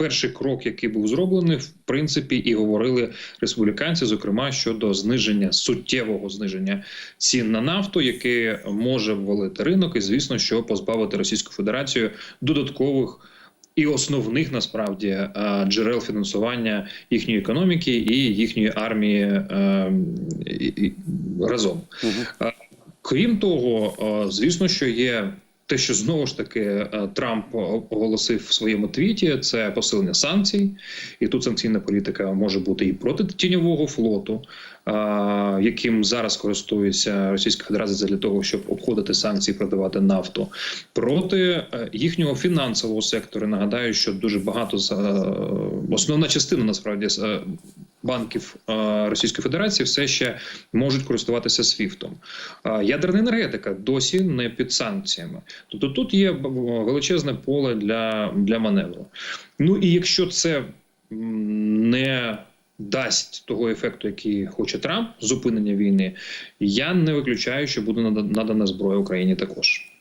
перший крок, який був зроблений, в принципі, і говорили республіканці, зокрема щодо зниження суттєвого зниження цін на нафту, яке може ввалити ринок, і звісно, що позбавити Російську Федерацію додаткових. І основних насправді е, джерел фінансування їхньої економіки і їхньої армії е, і- і- разом. Мгм. Крім того, звісно, що є те, що знову ж таки е, Трамп оголосив в своєму твіті, це посилення санкцій, і тут санкційна політика може бути і проти тіньового флоту, е, яким зараз користується Російська Федерація для того, щоб обходити санкції, продавати нафту, проти е, їхнього фінансового сектору. Нагадаю, що дуже багато за основна частина насправді е, банків Російської Федерації все ще можуть користуватися СВІФТом. Ядерна енергетика досі не під санкціями. Тобто тут є величезне поле для, для маневру. Ну і якщо це не дасть того ефекту, який хоче Трамп, зупинення війни, я не виключаю, що буде надана зброя Україні також.